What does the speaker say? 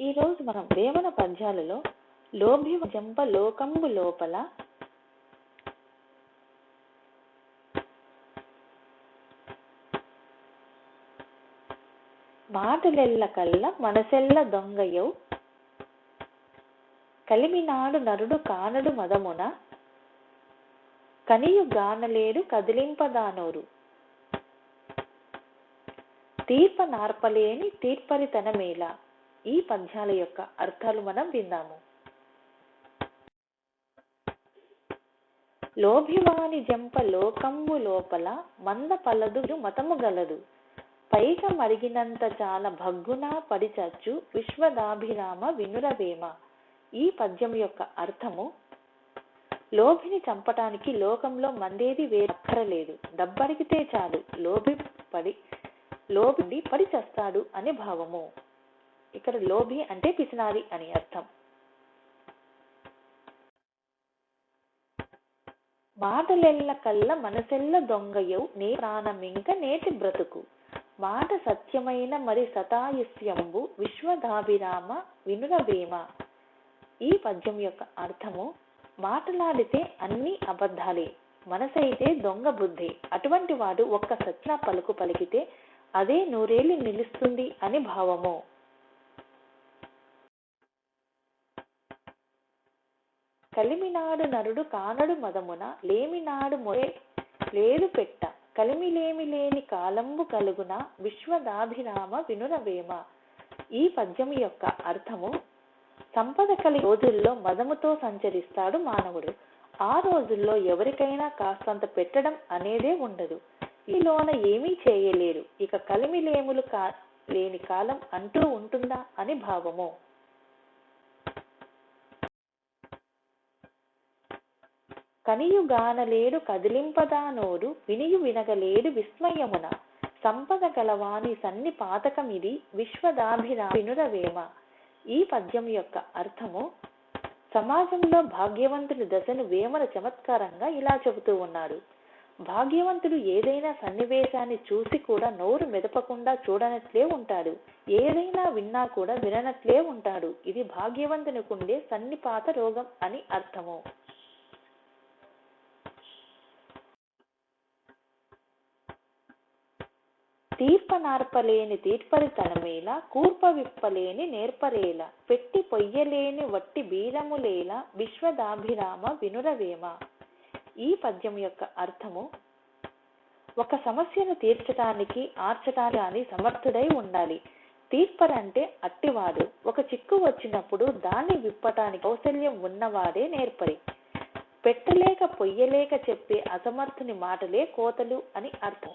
ఈరోజు మనం వేమన పద్యాలలో లోభి జంప లోకంబు లోపల మాటలెల్ల కల్ల మనసెల్ల దొంగయౌ. కలిమినాడు నరుడు కానడు మదమున. కనియు గానలేడు కదిలింపదానోరు. తీర్ప నార్పలేని తీర్పరితనమేలా. ఈ పద్యాల యొక్క అర్థాలు మనం విందాము లోభివాని జంప లోకంబు లోపల మంద పలదు మతము గలదు. పైగా మరిగినంత చాలా భగ్గున పడిచచ్చు విశ్వదాభిరామ వినురవేమ. ఈ పద్యం యొక్క అర్థము లోభిని చంపటానికి లోకంలో మందేది వేరక్కరలేదు. దబ్బరికితే చాలు లోభి పడి లోబి పడి చస్తాడు అనే భావము. ఇక్కడ లోభి అంటే పిసినారి అని అర్థం. మాటలెల్ల కల్ల మనసెల్ల దొంగయవు నే ప్రాణమింక నేటి బ్రతుకు. మాట సత్యమైన మరి సతాయుష్యంబు విశ్వదాభిరామ వినురవేమ ఈ పద్యం యొక్క అర్థము మాటలాడితే అన్ని అబద్ధాలే మనసైతే దొంగ బుద్ధి. అటువంటి వాడు ఒక్క సత్య పలుకు పలికితే అదే నూరేళ్ళు నిలుస్తుంది అని భావము. కలిమినాడు నరుడు కానడు మదమున లేమినాడు మొరే లేదు పెట్ట. కలిమిలేమి లేని కాలంబు కలుగున విశ్వదాభిరామ వినురవేమ ఈ పద్యం యొక్క అర్థము సంపద కలి రోజుల్లో మదముతో సంచరిస్తాడు మానవుడు. ఆ రోజుల్లో ఎవరికైనా కాస్తంత పెట్టడం అనేదే ఉండదు. ఈలోన ఏమీ చేయలేరు. ఇక కలిమిలేములు కా లేని కాలం అంటూ ఉంటుందా అని భావము. కనియుగానలేడు కదిలింపదా కదిలింపదానోడు వినియు వినగలేడు విస్మయమున. సంపద గలవాని సన్ని పాతకమిది విశ్వదాభిరా వినురవేమ. ఈ పద్యం యొక్క అర్థము సమాజంలో భాగ్యవంతుని దశను వేమన చమత్కారంగా ఇలా చెబుతూ ఉన్నాడు. భాగ్యవంతుడు ఏదైనా సన్నివేశాన్ని చూసి కూడా నోరు మెదపకుండా చూడనట్లే ఉంటాడు. ఏదైనా విన్నా కూడా విననట్లే ఉంటాడు. ఇది భాగ్యవంతునికుండే సన్నిపాత రోగం అని అర్థము. తీర్ప నార్పలేని తీర్పరితనమేల కూర్ప విప్పలేని నేర్పరేల పెట్టి పొయ్యలేని వట్టి బీరములేల విశ్వదాభిరామ వినురవేమ. ఈ పద్యం యొక్క అర్థము ఒక సమస్యను తీర్చటానికి ఆర్చటానికి అని సమర్థుడై ఉండాలి. తీర్పరంటే అట్టివాడు ఒక చిక్కు వచ్చినప్పుడు దాన్ని విప్పటానికి కౌశల్యం ఉన్నవాడే నేర్పరి. పెట్టలేక పొయ్యలేక చెప్పే అసమర్థుని మాటలే కోతలు అని అర్థం.